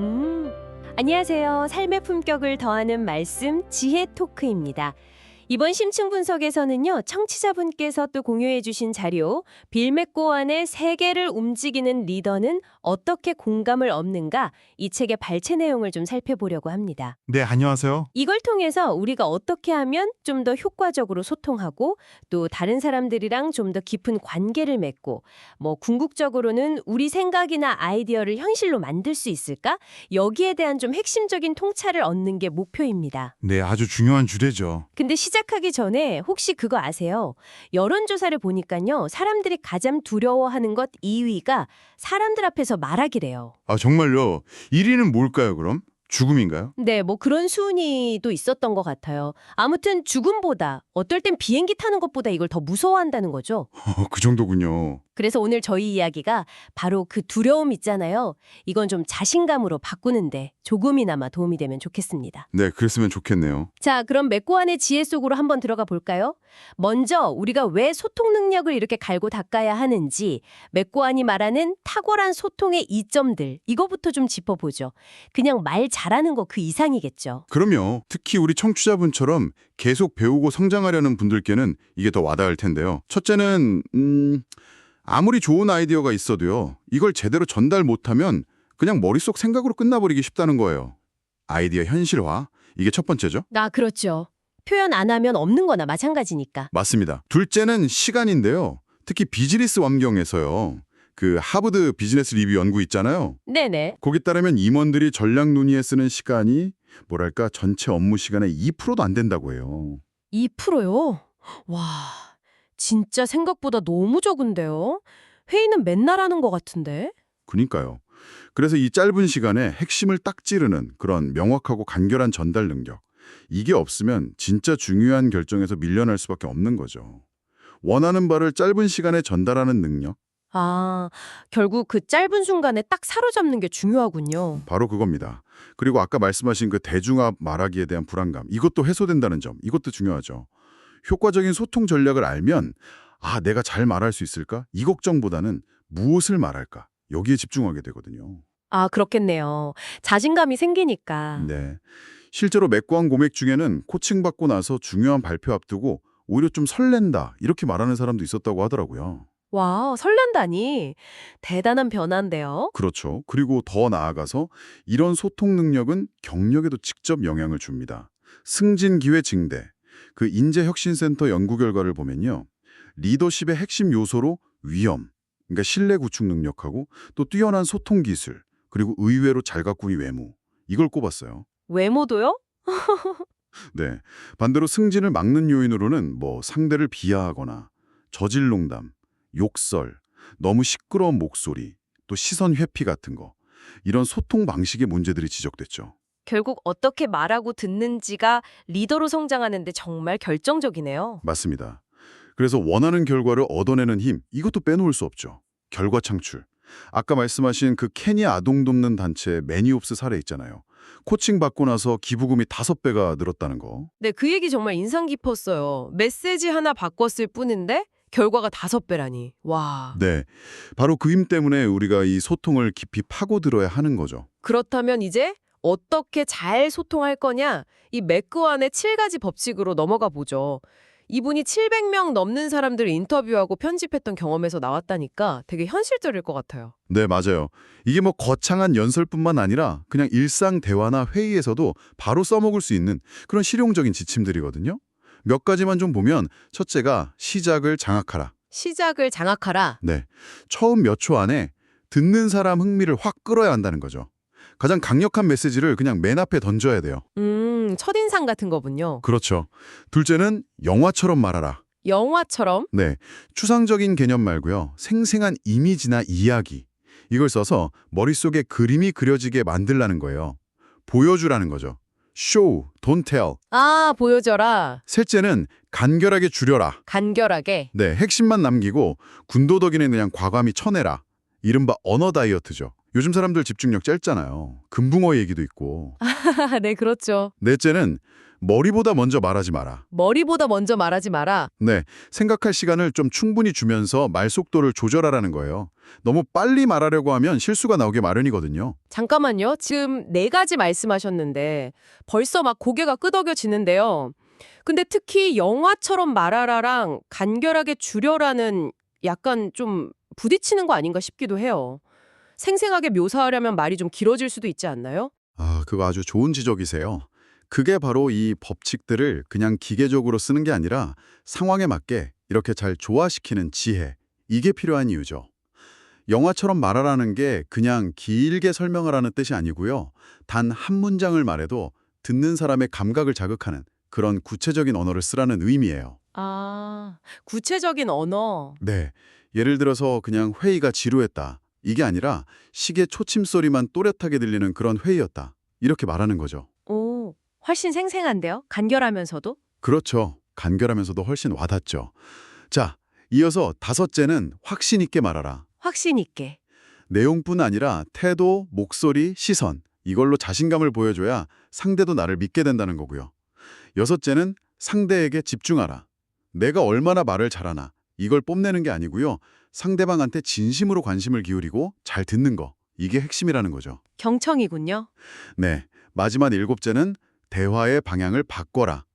음. 안녕하세요. 삶의 품격을 더하는 말씀 지혜 토크입니다. 이번 심층 분석에서는요. 청취자분께서 또 공유해 주신 자료 빌 맥고안의 세계를 움직이는 리더는 어떻게 공감을 얻는가 이 책의 발췌 내용을 좀 살펴보려고 합니다. 네, 안녕하세요. 이걸 통해서 우리가 어떻게 하면 좀 더 효과적으로 소통하고 또 다른 사람들이랑 좀 더 깊은 관계를 맺고 뭐 궁극적으로는 우리 생각이나 아이디어를 현실로 만들 수 있을까? 여기에 대한 좀 핵심적인 통찰을 얻는 게 목표입니다. 네, 아주 중요한 주제죠. 근데 시작 하기 전에 혹시 그거 아세요? 여론조사를 보니까요. 사람들이 가장 두려워하는 것 2위가 사람들 앞에서 말하기래요. 아, 정말요? 1위는 뭘까요, 그럼? 죽음인가요? 네, 뭐 그런 순위도 있었던 것 같아요. 아무튼 죽음보다 어떨 땐 비행기 타는 것보다 이걸 더 무서워한다는 거죠. 어, 그 정도군요. 그래서 오늘 저희 이야기가 바로 그 두려움 있잖아요. 이건 좀 자신감으로 바꾸는데 조금이나마 도움이 되면 좋겠습니다. 네, 그랬으면 좋겠네요. 자, 그럼 맥고안의 지혜 속으로 한번 들어가 볼까요? 먼저 우리가 왜 소통 능력을 이렇게 갈고 닦아야 하는지 맥고안이 말하는 탁월한 소통의 이점들 이거부터 좀 짚어보죠. 그냥 말 잘하는 거 그 이상이겠죠. 그럼요. 특히 우리 청취자분처럼 계속 배우고 성장하려는 분들께는 이게 더 와닿을 텐데요. 첫째는 음, 아무리 좋은 아이디어가 있어도요. 이걸 제대로 전달 못하면 그냥 머릿속 생각으로 끝나버리기 쉽다는 거예요. 아이디어 현실화, 이게 첫 번째죠. 아, 그렇죠. 표현 안 하면 없는 거나 마찬가지니까. 맞습니다. 둘째는 시간인데요. 특히 비즈니스 환경에서요. 그 하버드 비즈니스 리뷰 연구 있잖아요. 네네. 거기 따르면 임원들이 전략 논의에 쓰는 시간이 뭐랄까 전체 업무 시간의 2%도 안 된다고 해요. 2%요? 와, 진짜 생각보다 너무 적은데요? 회의는 맨날 하는 것 같은데? 그니까요. 그래서 이 짧은 시간에 핵심을 딱 찌르는 그런 명확하고 간결한 전달 능력. 이게 없으면 진짜 중요한 결정에서 밀려날 수밖에 없는 거죠. 원하는 바를 짧은 시간에 전달하는 능력. 아, 결국 그 짧은 순간에 딱 사로잡는 게 중요하군요. 바로 그겁니다. 그리고 아까 말씀하신 그 대중압 말하기에 대한 불안감. 이것도 해소된다는 점. 이것도 중요하죠. 효과적인 소통 전략을 알면 아, 내가 잘 말할 수 있을까? 이 걱정보다는 무엇을 말할까? 여기에 집중하게 되거든요. 아, 그렇겠네요. 자신감이 생기니까. 네. 실제로 맥과한 고맥 중에는 코칭 받고 나서 중요한 발표 앞두고 오히려 좀 설렌다 이렇게 말하는 사람도 있었다고 하더라고요. 와, 설렌다니. 대단한 변화인데요. 그렇죠. 그리고 더 나아가서 이런 소통 능력은 경력에도 직접 영향을 줍니다. 승진 기회 증대. 그 인재혁신센터 연구 결과를 보면요. 리더십의 핵심 요소로 위험, 그러니까 신뢰 구축 능력하고 또 뛰어난 소통 기술, 그리고 의외로 잘 가꾸기 외모. 이걸 꼽았어요. 외모도요? 네. 반대로 승진을 막는 요인으로는 뭐 상대를 비하하거나 저질 농담, 욕설, 너무 시끄러운 목소리, 또 시선 회피 같은 거. 이런 소통 방식의 문제들이 지적됐죠. 결국 어떻게 말하고 듣는지가 리더로 성장하는 데 정말 결정적이네요. 맞습니다. 그래서 원하는 결과를 얻어내는 힘, 이것도 빼놓을 수 없죠. 결과 창출. 아까 말씀하신 그 케냐 아동 돕는 단체 매니옵스 사례 있잖아요. 코칭 받고 나서 기부금이 다섯 배가 늘었다는 거. 네, 그 얘기 정말 인상 깊었어요. 메시지 하나 바꿨을 뿐인데 결과가 다섯 배라니. 와. 네. 바로 그 힘 때문에 우리가 이 소통을 깊이 파고들어야 하는 거죠. 그렇다면 이제 어떻게 잘 소통할 거냐? 이 맥그완의 7가지 법칙으로 넘어가 보죠. 이분이 700명 넘는 사람들을 인터뷰하고 편집했던 경험에서 나왔다니까 되게 현실적일 것 같아요. 네, 맞아요. 이게 뭐 거창한 연설뿐만 아니라 그냥 일상 대화나 회의에서도 바로 써먹을 수 있는 그런 실용적인 지침들이거든요. 몇 가지만 좀 보면 첫째가 시작을 장악하라. 시작을 장악하라. 네, 처음 몇 초 안에 듣는 사람 흥미를 확 끌어야 한다는 거죠. 가장 강력한 메시지를 그냥 맨 앞에 던져야 돼요. 음, 첫인상 같은 거군요. 그렇죠. 둘째는 영화처럼 말하라. 영화처럼 네, 추상적인 개념 말고요. 생생한 이미지나 이야기. 이걸 써서 머릿속에 그림이 그려지게 만들라는 거예요. 보여주라는 거죠. show, don't tell. 아, 보여줘라. 셋째는 간결하게 줄여라. 간결하게. 네, 핵심만 남기고 군도덕이는 그냥 과감히 쳐내라. 이른바 언어 다이어트죠. 요즘 사람들 집중력 짧잖아요. 금붕어 얘기도 있고. 네, 그렇죠. 넷째는 머리보다 먼저 말하지 마라. 머리보다 먼저 말하지 마라. 네, 생각할 시간을 좀 충분히 주면서 말 속도를 조절하라는 거예요. 너무 빨리 말하려고 하면 실수가 나오게 마련이거든요. 잠깐만요. 지금 네 가지 말씀하셨는데 벌써 막 고개가 끄덕여지는데요. 근데 특히 영화처럼 말하라랑 간결하게 줄여라는 약간 좀 부딪히는 거 아닌가 싶기도 해요. 생생하게 묘사하려면 말이 좀 길어질 수도 있지 않나요? 아, 그거 아주 좋은 지적이세요. 그게 바로 이 법칙들을 그냥 기계적으로 쓰는 게 아니라 상황에 맞게 이렇게 잘 조화시키는 지혜, 이게 필요한 이유죠. 영화처럼 말하라는 게 그냥 길게 설명하라는 뜻이 아니고요. 단 한 문장을 말해도 듣는 사람의 감각을 자극하는 그런 구체적인 언어를 쓰라는 의미예요. 아, 구체적인 언어. 네. 예를 들어서 그냥 회의가 지루했다. 이게 아니라 시계 초침 소리만 또렷하게 들리는 그런 회의였다. 이렇게 말하는 거죠. 오, 훨씬 생생한데요? 간결하면서도? 그렇죠. 간결하면서도 훨씬 와닿죠. 자, 이어서 다섯째는 확신 있게 말하라. 확신 있게. 내용뿐 아니라 태도, 목소리, 시선 이걸로 자신감을 보여줘야 상대도 나를 믿게 된다는 거고요. 여섯째는 상대에게 집중하라. 내가 얼마나 말을 잘하나 이걸 뽐내는 게 아니고요. 상대방한테 진심으로 관심을 기울이고 잘 듣는 거 이게 핵심이라는 거죠. 경청이군요. 네, 마지막 일곱째는 대화의 방향을 바꿔라.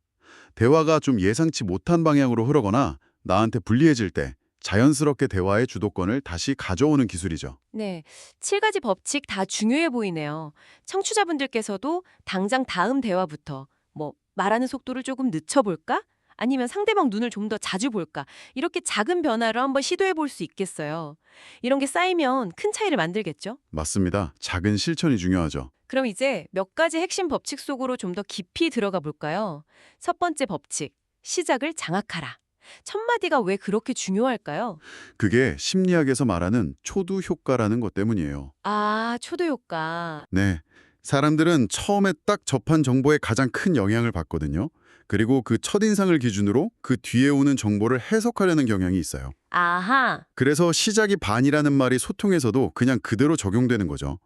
대화가 좀 예상치 못한 방향으로 흐르거나 나한테 불리해질 때 자연스럽게 대화의 주도권을 다시 가져오는 기술이죠. 네, 칠 가지 법칙 다 중요해 보이네요. 청취자분들께서도 당장 다음 대화부터 뭐 말하는 속도를 조금 늦춰볼까? 아니면 상대방 눈을 좀 더 자주 볼까? 이렇게 작은 변화를 한번 시도해 볼 수 있겠어요. 이런 게 쌓이면 큰 차이를 만들겠죠? 맞습니다. 작은 실천이 중요하죠. 그럼 이제 몇 가지 핵심 법칙 속으로 좀 더 깊이 들어가 볼까요? 첫 번째 법칙, 시작을 장악하라. 첫 마디가 왜 그렇게 중요할까요? 그게 심리학에서 말하는 초두 효과라는 것 때문이에요. 아, 초도 효과. 네. 사람들은 처음에 딱 접한 정보에 가장 큰 영향을 받거든요. 그리고 그 첫인상을 기준으로 그 뒤에 오는 정보를 해석하려는 경향이 있어요. 아하. 그래서 시작이 반이라는 말이 소통에서도 그냥 그대로 적용되는 거죠.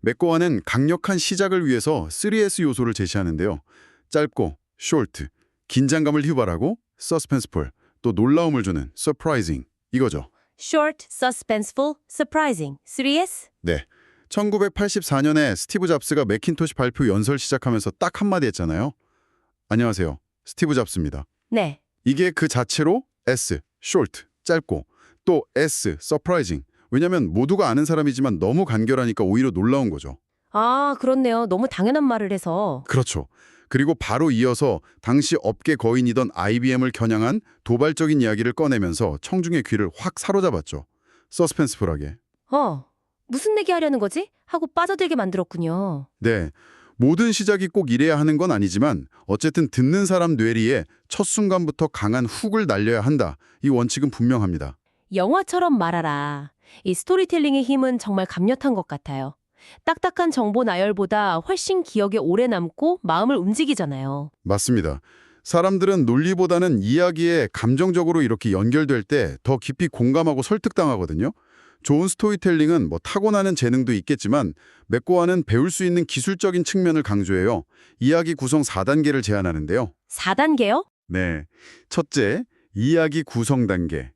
맥고와는 강력한 시작을 위해서 3S 요소를 제시하는데요. 짧고, short, 긴장감을 유발하고, suspenseful, 또 놀라움을 주는 surprising 이거죠. Short, suspenseful, surprising. 3S? 네. 1984년에 스티브 잡스가 매킨토시 발표 연설 시작하면서 딱 한마디 했잖아요. 안녕하세요. 스티브 잡스입니다. 네. 이게 그 자체로 S, short, 짧고 또 S, surprising. 왜냐면 모두가 아는 사람이지만 너무 간결하니까 오히려 놀라운 거죠. 아, 그렇네요. 너무 당연한 말을 해서. 그렇죠. 그리고 바로 이어서 당시 업계 거인이던 IBM을 겨냥한 도발적인 이야기를 꺼내면서 청중의 귀를 확 사로잡았죠. 서스펜스풀하게. 어, 무슨 얘기 하려는 거지? 하고 빠져들게 만들었군요. 네. 모든 시작이 꼭 이래야 하는 건 아니지만 어쨌든 듣는 사람 뇌리에 첫 순간부터 강한 훅을 날려야 한다. 이 원칙은 분명합니다. 영화처럼 말하라. 이 스토리텔링의 힘은 정말 강력한 것 같아요. 딱딱한 정보 나열보다 훨씬 기억에 오래 남고 마음을 움직이잖아요. 맞습니다. 사람들은 논리보다는 이야기에 감정적으로 이렇게 연결될 때 더 깊이 공감하고 설득당하거든요. 좋은 스토리텔링은 뭐 타고나는 재능도 있겠지만 맥고와는 배울 수 있는 기술적인 측면을 강조해요. 이야기 구성 4단계를 제안하는데요. 4단계요? 네. 첫째, 이야기 구성 단계.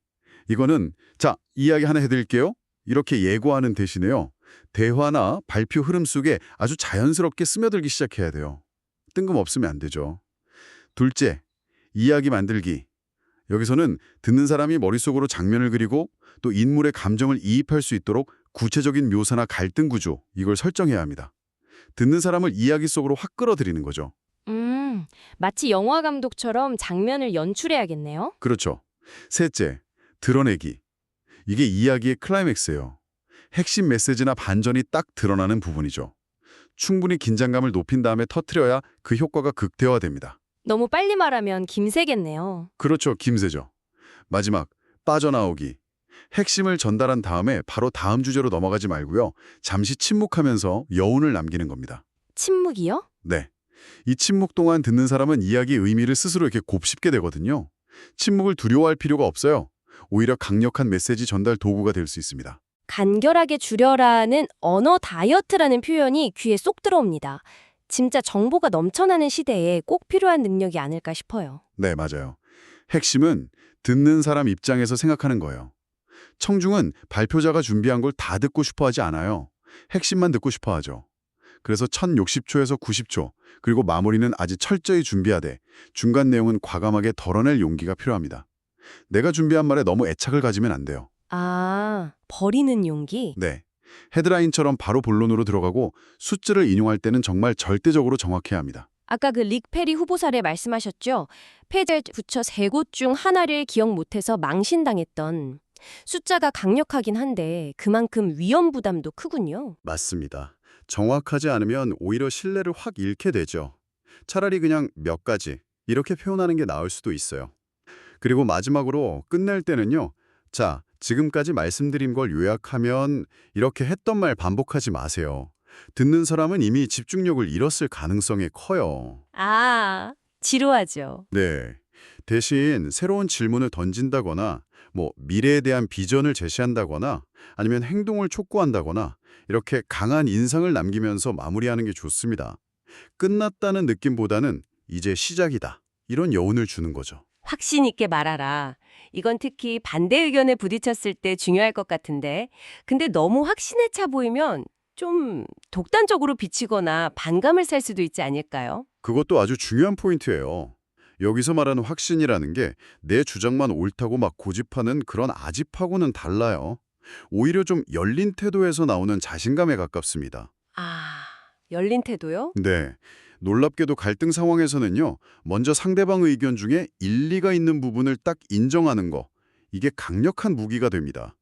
이거는 자, 이야기 하나 해드릴게요. 이렇게 예고하는 대신에요. 대화나 발표 흐름 속에 아주 자연스럽게 스며들기 시작해야 돼요. 뜬금없으면 안 되죠. 둘째, 이야기 만들기. 여기서는 듣는 사람이 머릿속으로 장면을 그리고 또 인물의 감정을 이입할 수 있도록 구체적인 묘사나 갈등 구조, 이걸 설정해야 합니다. 듣는 사람을 이야기 속으로 확 끌어들이는 거죠. 음, 마치 영화 감독처럼 장면을 연출해야겠네요. 그렇죠. 셋째, 드러내기. 이게 이야기의 클라이맥스예요. 핵심 메시지나 반전이 딱 드러나는 부분이죠. 충분히 긴장감을 높인 다음에 터트려야 그 효과가 극대화됩니다. 너무 빨리 말하면 김새겠네요. 그렇죠, 김새죠. 마지막, 빠져나오기. 핵심을 전달한 다음에 바로 다음 주제로 넘어가지 말고요. 잠시 침묵하면서 여운을 남기는 겁니다. 침묵이요? 네. 이 침묵 동안 듣는 사람은 이야기의 의미를 스스로 이렇게 곱씹게 되거든요. 침묵을 두려워할 필요가 없어요. 오히려 강력한 메시지 전달 도구가 될 수 있습니다. 간결하게 줄여라는 언어 다이어트라는 표현이 귀에 쏙 들어옵니다. 진짜 정보가 넘쳐나는 시대에 꼭 필요한 능력이 아닐까 싶어요. 네, 맞아요. 핵심은 듣는 사람 입장에서 생각하는 거예요. 청중은 발표자가 준비한 걸 다 듣고 싶어 하지 않아요. 핵심만 듣고 싶어 하죠. 그래서 1060초에서 90초, 그리고 마무리는 아주 철저히 준비하되 중간 내용은 과감하게 덜어낼 용기가 필요합니다. 내가 준비한 말에 너무 애착을 가지면 안 돼요. 아, 버리는 용기? 네. 헤드라인처럼 바로 본론으로 들어가고 숫자를 인용할 때는 정말 절대적으로 정확해야 합니다. 아까 그 릭 페리 후보 사례 말씀하셨죠? 페이지에 붙여 세곳 중 하나를 기억 못해서 망신당했던 숫자가 강력하긴 한데 그만큼 위험 부담도 크군요. 맞습니다. 정확하지 않으면 오히려 신뢰를 확 잃게 되죠. 차라리 그냥 몇 가지 이렇게 표현하는 게 나을 수도 있어요. 그리고 마지막으로 끝낼 때는요. 자, 지금까지 말씀드린 걸 요약하면 이렇게 했던 말 반복하지 마세요. 듣는 사람은 이미 집중력을 잃었을 가능성이 커요. 아, 지루하죠. 네. 대신 새로운 질문을 던진다거나 뭐 미래에 대한 비전을 제시한다거나 아니면 행동을 촉구한다거나 이렇게 강한 인상을 남기면서 마무리하는 게 좋습니다. 끝났다는 느낌보다는 이제 시작이다. 이런 여운을 주는 거죠. 확신 있게 말하라. 이건 특히 반대 의견에 부딪혔을 때 중요할 것 같은데. 근데 너무 확신에 차 보이면 좀 독단적으로 비치거나 반감을 살 수도 있지 않을까요? 그것도 아주 중요한 포인트예요. 여기서 말하는 확신이라는 게 내 주장만 옳다고 막 고집하는 그런 아집하고는 달라요. 오히려 좀 열린 태도에서 나오는 자신감에 가깝습니다. 아, 열린 태도요? 네. 놀랍게도 갈등 상황에서는요. 먼저 상대방 의견 중에 일리가 있는 부분을 딱 인정하는 거. 이게 강력한 무기가 됩니다.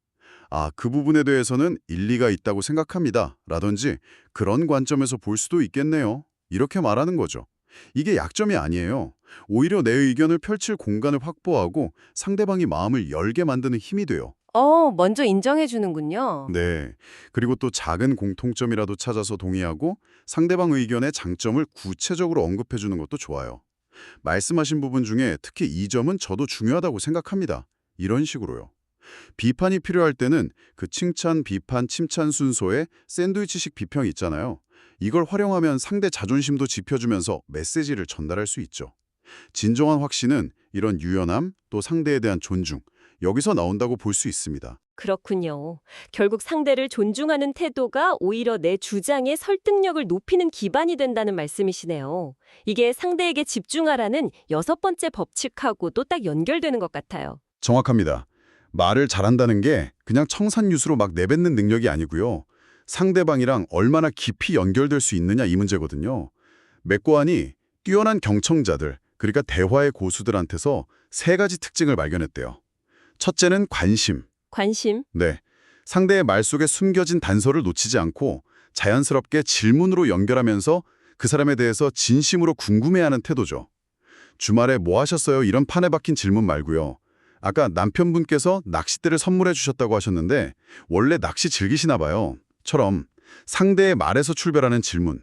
아, 그 부분에 대해서는 일리가 있다고 생각합니다. 라든지 그런 관점에서 볼 수도 있겠네요. 이렇게 말하는 거죠. 이게 약점이 아니에요. 오히려 내 의견을 펼칠 공간을 확보하고 상대방이 마음을 열게 만드는 힘이 돼요. 어, 먼저 인정해 주는군요. 네. 그리고 또 작은 공통점이라도 찾아서 동의하고 상대방 의견의 장점을 구체적으로 언급해 주는 것도 좋아요. 말씀하신 부분 중에 특히 이 점은 저도 중요하다고 생각합니다. 이런 식으로요. 비판이 필요할 때는 그 칭찬, 비판, 침찬 순서에 샌드위치식 비평 있잖아요. 이걸 활용하면 상대 자존심도 지펴주면서 메시지를 전달할 수 있죠. 진정한 확신은 이런 유연함, 또 상대에 대한 존중, 여기서 나온다고 볼 수 있습니다. 그렇군요. 결국 상대를 존중하는 태도가 오히려 내 주장의 설득력을 높이는 기반이 된다는 말씀이시네요. 이게 상대에게 집중하라는 여섯 번째 법칙하고도 딱 연결되는 것 같아요. 정확합니다. 말을 잘한다는 게 그냥 청산유수로 막 내뱉는 능력이 아니고요. 상대방이랑 얼마나 깊이 연결될 수 있느냐 이 문제거든요. 맥고안이 뛰어난 경청자들, 그러니까 대화의 고수들한테서 세 가지 특징을 발견했대요. 첫째는 관심. 관심, 네. 상대의 말 속에 숨겨진 단서를 놓치지 않고 자연스럽게 질문으로 연결하면서 그 사람에 대해서 진심으로 궁금해하는 태도죠. 주말에 뭐 하셨어요? 이런 판에 박힌 질문 말고요. 아까 남편분께서 낚싯대를 선물해 주셨다고 하셨는데 원래 낚시 즐기시나 봐요. 처럼 상대의 말에서 출발하는 질문.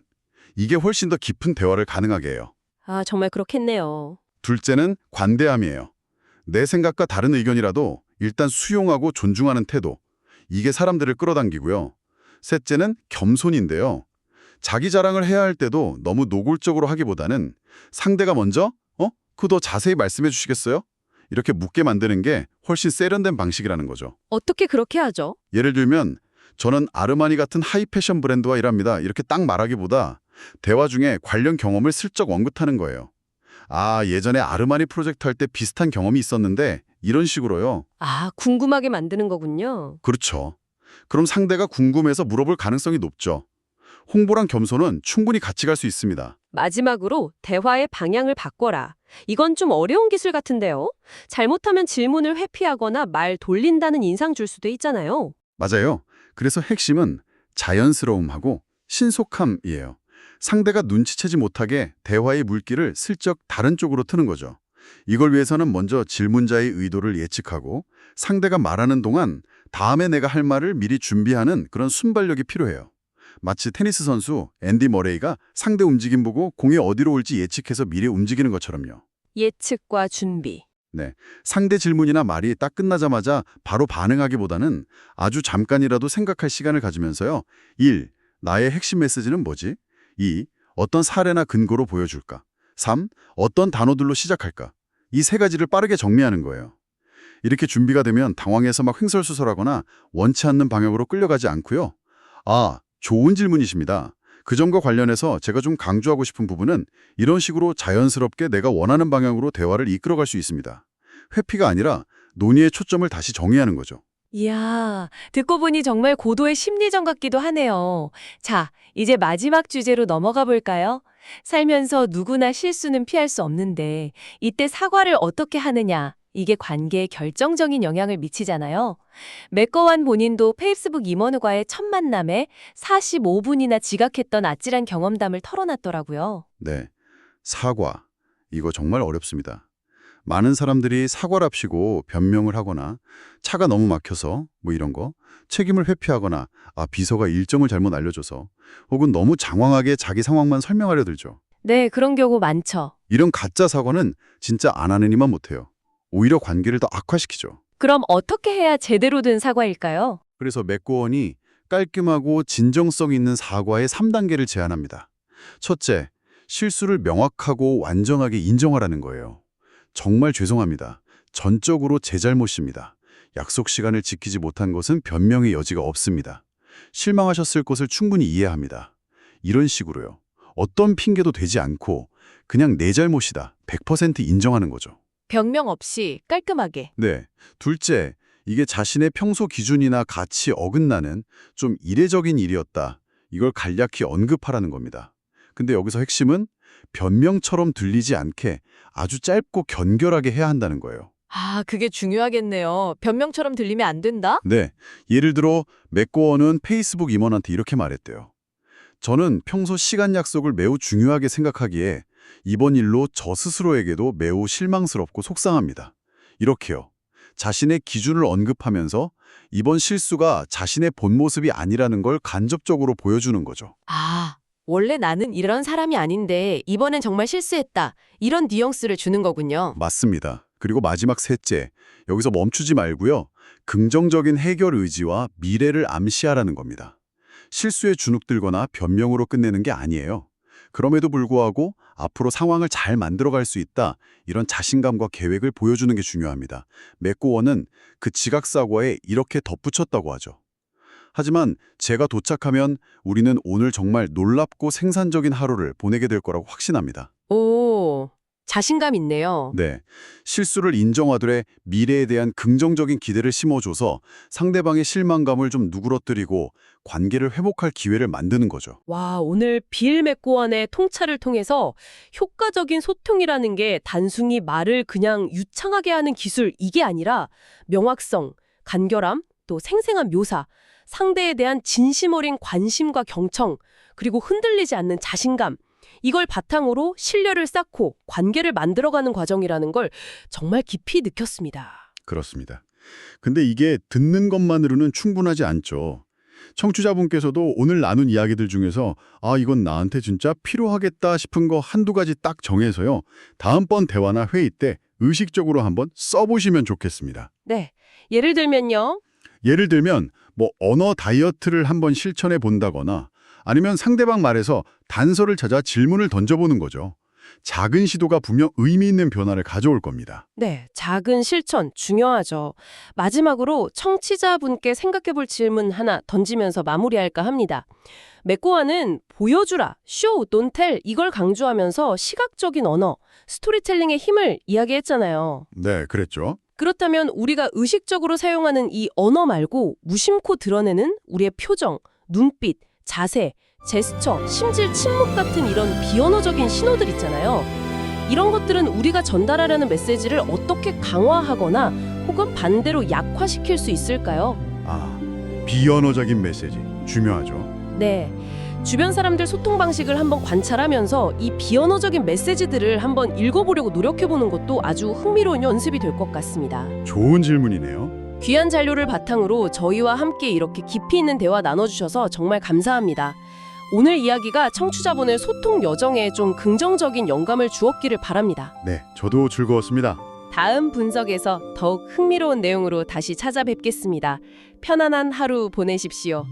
이게 훨씬 더 깊은 대화를 가능하게 해요. 아, 정말 그렇겠네요. 둘째는 관대함이에요. 내 생각과 다른 의견이라도 일단 수용하고 존중하는 태도. 이게 사람들을 끌어당기고요. 셋째는 겸손인데요. 자기 자랑을 해야 할 때도 너무 노골적으로 하기보다는 상대가 먼저 어? 그거 더 자세히 말씀해 주시겠어요? 이렇게 묻게 만드는 게 훨씬 세련된 방식이라는 거죠. 어떻게 그렇게 하죠? 예를 들면 저는 아르마니 같은 하이 패션 브랜드와 일합니다. 이렇게 딱 말하기보다 대화 중에 관련 경험을 슬쩍 언급하는 거예요. 아, 예전에 아르마니 프로젝트 할 때 비슷한 경험이 있었는데 이런 식으로요. 아, 궁금하게 만드는 거군요. 그렇죠. 그럼 상대가 궁금해서 물어볼 가능성이 높죠. 홍보랑 겸손은 충분히 같이 갈 수 있습니다. 마지막으로 대화의 방향을 바꿔라. 이건 좀 어려운 기술 같은데요. 잘못하면 질문을 회피하거나 말 돌린다는 인상 줄 수도 있잖아요. 맞아요. 그래서 핵심은 자연스러움하고 신속함이에요. 상대가 눈치채지 못하게 대화의 물기를 슬쩍 다른 쪽으로 트는 거죠. 이걸 위해서는 먼저 질문자의 의도를 예측하고 상대가 말하는 동안 다음에 내가 할 말을 미리 준비하는 그런 순발력이 필요해요. 마치 테니스 선수 앤디 머레이가 상대 움직임 보고 공이 어디로 올지 예측해서 미리 움직이는 것처럼요. 예측과 준비. 상대 질문이나 말이 딱 끝나자마자 바로 반응하기보다는 아주 잠깐이라도 생각할 시간을 가지면서요. 1. 나의 핵심 메시지는 뭐지? 2. 어떤 사례나 근거로 보여줄까? 3. 어떤 단어들로 시작할까? 이 세 가지를 빠르게 정리하는 거예요. 이렇게 준비가 되면 당황해서 막 횡설수설하거나 원치 않는 방향으로 끌려가지 않고요. 아, 좋은 질문이십니다. 그 점과 관련해서 제가 좀 강조하고 싶은 부분은 이런 식으로 자연스럽게 내가 원하는 방향으로 대화를 이끌어갈 수 있습니다. 회피가 아니라 논의의 초점을 다시 정의하는 거죠. 이야, 듣고 보니 정말 고도의 심리전 같기도 하네요. 자, 이제 마지막 주제로 넘어가 볼까요? 살면서 누구나 실수는 피할 수 없는데, 이때 사과를 어떻게 하느냐, 이게 관계에 결정적인 영향을 미치잖아요. 맥거완 본인도 페이스북 임원우과의 첫 만남에 45분이나 지각했던 아찔한 경험담을 털어놨더라고요. 네. 사과. 이거 정말 어렵습니다. 많은 사람들이 사과랍시고 변명을 하거나 차가 너무 막혀서 뭐 이런 거 책임을 회피하거나 아 비서가 일정을 잘못 알려줘서 혹은 너무 장황하게 자기 상황만 설명하려 들죠. 네, 그런 경우 많죠. 이런 가짜 사과는 진짜 안 하느니만 못해요. 오히려 관계를 더 악화시키죠. 그럼 어떻게 해야 제대로 된 사과일까요? 그래서 맥고원이 깔끔하고 진정성 있는 사과의 3단계를 제안합니다. 첫째, 실수를 명확하고 완전하게 인정하라는 거예요. 정말 죄송합니다. 전적으로 제 잘못입니다. 약속 시간을 지키지 못한 것은 변명의 여지가 없습니다. 실망하셨을 것을 충분히 이해합니다. 이런 식으로요. 어떤 핑계도 되지 않고 그냥 내 잘못이다. 100% 인정하는 거죠. 변명 없이 깔끔하게. 네. 둘째, 이게 자신의 평소 기준이나 가치 어긋나는 좀 이례적인 일이었다. 이걸 간략히 언급하라는 겁니다. 근데 여기서 핵심은 변명처럼 들리지 않게 아주 짧고 견결하게 해야 한다는 거예요. 아, 그게 중요하겠네요. 변명처럼 들리면 안 된다? 네. 예를 들어 맥고원은 페이스북 임원한테 이렇게 말했대요. 저는 평소 시간 약속을 매우 중요하게 생각하기에 이번 일로 저 스스로에게도 매우 실망스럽고 속상합니다. 이렇게요. 자신의 기준을 언급하면서 이번 실수가 자신의 본 모습이 아니라는 걸 간접적으로 보여주는 거죠. 아, 원래 나는 이런 사람이 아닌데 이번엔 정말 실수했다. 이런 뉘앙스를 주는 거군요. 맞습니다. 그리고 마지막 셋째, 여기서 멈추지 말고요. 긍정적인 해결 의지와 미래를 암시하라는 겁니다. 실수에 주눅들거나 변명으로 끝내는 게 아니에요. 그럼에도 불구하고 앞으로 상황을 잘 만들어갈 수 있다. 이런 자신감과 계획을 보여주는 게 중요합니다. 맥고원은 그 지각사고에 이렇게 덧붙였다고 하죠. 하지만 제가 도착하면 우리는 오늘 정말 놀랍고 생산적인 하루를 보내게 될 거라고 확신합니다. 오, 자신감 있네요. 네. 실수를 인정하되 미래에 대한 긍정적인 기대를 심어줘서 상대방의 실망감을 좀 누그러뜨리고 관계를 회복할 기회를 만드는 거죠. 와, 오늘 빌 맥고원의 통찰을 통해서 효과적인 소통이라는 게 단순히 말을 그냥 유창하게 하는 기술 이게 아니라 명확성, 간결함, 또 생생한 묘사, 상대에 대한 진심 어린 관심과 경청, 그리고 흔들리지 않는 자신감, 이걸 바탕으로 신뢰를 쌓고 관계를 만들어가는 과정이라는 걸 정말 깊이 느꼈습니다. 그렇습니다. 근데 이게 듣는 것만으로는 충분하지 않죠. 청취자분께서도 오늘 나눈 이야기들 중에서 아 이건 나한테 진짜 필요하겠다 싶은 거 한두 가지 딱 정해서요. 다음번 대화나 회의 때 의식적으로 한번 써보시면 좋겠습니다. 네. 예를 들면요. 예를 들면 뭐 언어 다이어트를 한번 실천해 본다거나 아니면 상대방 말에서 단서를 찾아 질문을 던져보는 거죠. 작은 시도가 분명 의미 있는 변화를 가져올 겁니다. 네, 작은 실천 중요하죠. 마지막으로 청취자분께 생각해 볼 질문 하나 던지면서 마무리할까 합니다. 맥고아는 보여주라, 쇼, 돈텔 이걸 강조하면서 시각적인 언어, 스토리텔링의 힘을 이야기했잖아요. 네, 그랬죠. 그렇다면 우리가 의식적으로 사용하는 이 언어 말고 무심코 드러내는 우리의 표정, 눈빛, 자세, 제스처, 심질 침묵 같은 이런 비언어적인 신호들 있잖아요. 이런 것들은 우리가 전달하려는 메시지를 어떻게 강화하거나 혹은 반대로 약화시킬 수 있을까요? 아, 비언어적인 메시지 중요하죠. 네. 주변 사람들 소통 방식을 한번 관찰하면서 이 비언어적인 메시지들을 한번 읽어보려고 노력해보는 것도 아주 흥미로운 연습이 될 것 같습니다. 좋은 질문이네요. 귀한 자료를 바탕으로 저희와 함께 이렇게 깊이 있는 대화 나눠주셔서 정말 감사합니다. 오늘 이야기가 청취자분의 소통 여정에 좀 긍정적인 영감을 주었기를 바랍니다. 네, 저도 즐거웠습니다. 다음 분석에서 더욱 흥미로운 내용으로 다시 찾아뵙겠습니다. 편안한 하루 보내십시오.